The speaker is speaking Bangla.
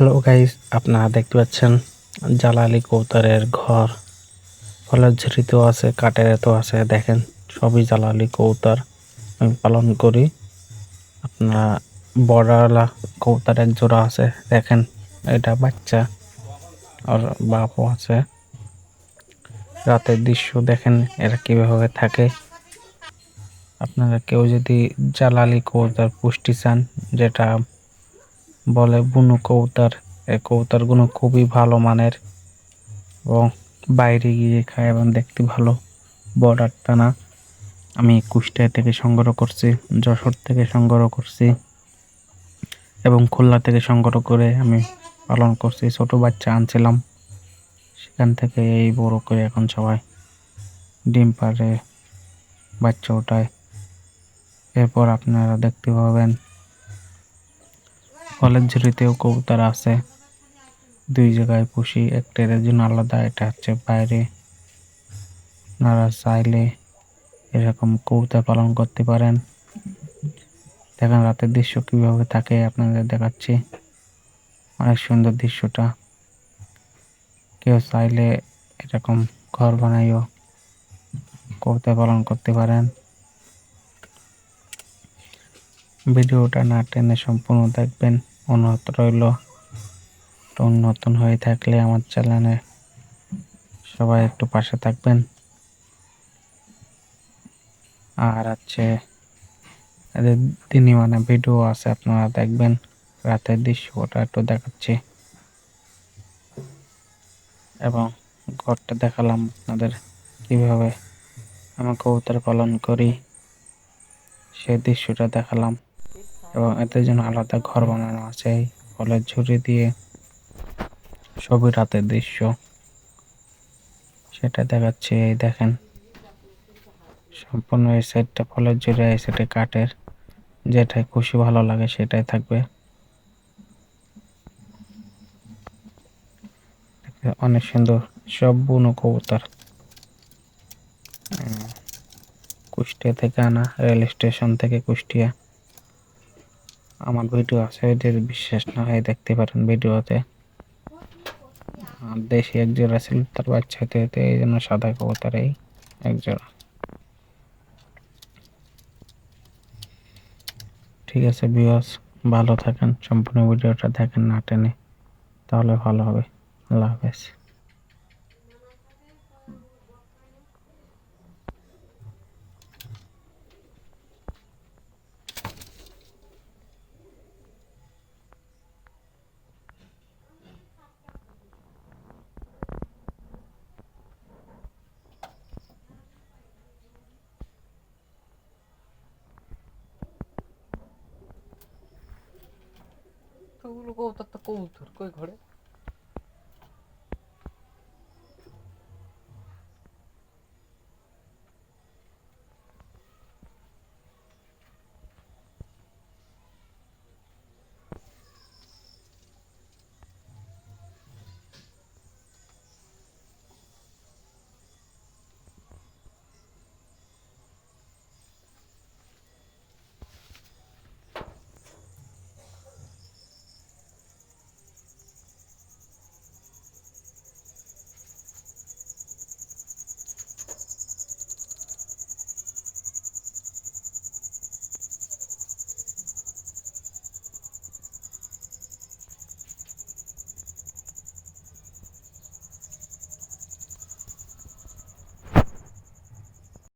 হ্যালো গাইস আপনারা দেখতে পাচ্ছেন? জালালি কৌতারের ঘর। ফলের ঝুড়িতেও আছে কাঠেরতেও আছে। দেখেন, সবই জালালি কৌতার। আমি পালন করি। আপনারা বড়াওয়ালা কৌতার এক জোড়া আছে। দেখেন, এটা বাচ্চা। আর বাপও আছে। রাতের দৃশ্য দেখেন, এরা কীভাবে থাকে। আপনারা কেউ যদি জালালি কৌতার পুষ্টি চান, যেটা বলে বুনো কৌতার। এই কৌতারগুলো খুবই ভালো মানের। এবং বাইরে গিয়ে খায় এবং দেখতে ভালো। বর্ডার টানা। আমি কুষ্টিয়া থেকে সংগ্রহ করছি, যশোর থেকে সংগ্রহ করছি এবং খুলনা থেকে সংগ্রহ করে আমি পালন করছি। ছোট বাচ্চা আনছিলাম। সেখান থেকে এই বড় করে এখন সবাই ডিম পারে বাচ্চা ওঠায় এরপর আপনারা দেখতে পাবেন ফলের ঝুড়িতেও কবুতর আছে। দুই জায়গায় পুষি একটা জন্য আলাদা এটা হচ্ছে বাইরে। আপনারা চাইলে এরকম কবুতর পালন করতে পারেন। দেখেন রাতের দৃশ্য কীভাবে থাকে, আপনাদের দেখাচ্ছি। অনেক সুন্দর দৃশ্যটা। কেউ চাইলে এরকম ঘর বানাইও, কবুতর পালন করতে পারেন। ভিডিওটা না টেনে সম্পূর্ণ দেখবেন। অনুরোধ রইল। নতুন হয়ে থাকলে আমার চ্যানেলে সবাই একটু পাশে থাকবেন। আর আছে এদের দিনই মানে ভিডিও আছে, আপনারা দেখবেন। রাতের দৃশ্য ওটা একটু দেখাচ্ছি। এবং ঘরটা দেখালাম আপনাদের কীভাবে। আমি কবুতর পালন করি। সেই দৃশ্যটা দেখালাম। এবং এদের জন্য আলাদা ঘর বানানো আছে ফলের ঝুড়ি দিয়ে সবই রাতের দৃশ্য। সেটা দেখাচ্ছে, এই দেখেন। সম্পূর্ণ এই সাইডটা ফলের ঝুড়ি, এই সাইডে কাঠের। যেটাই খুশি ভালো লাগে সেটাই থাকবে। অনেক সুন্দর, সব বুনো কবুতর। কুষ্টিয়া থেকে আনা, রেল স্টেশন থেকে কুষ্টিয়া। আমার ভিডিও আছে যদি বিশ্বাস না হয় দেখতে পারেন ভিডিওতে। আর দেশি এক জোড়া ছিল তার বাচ্চা হতে হতে এই জন্য সাদা কবুতর এই এক জোড়া ঠিক আছে বিয়স ভালো থাকেন, সম্পূর্ণ ভিডিওটা দেখেন না টেনে, তাহলে ভালো হবে। আল্লাহ হাফেজ। তো ওগুলো কবুতর তো কবুতর কই ঘরে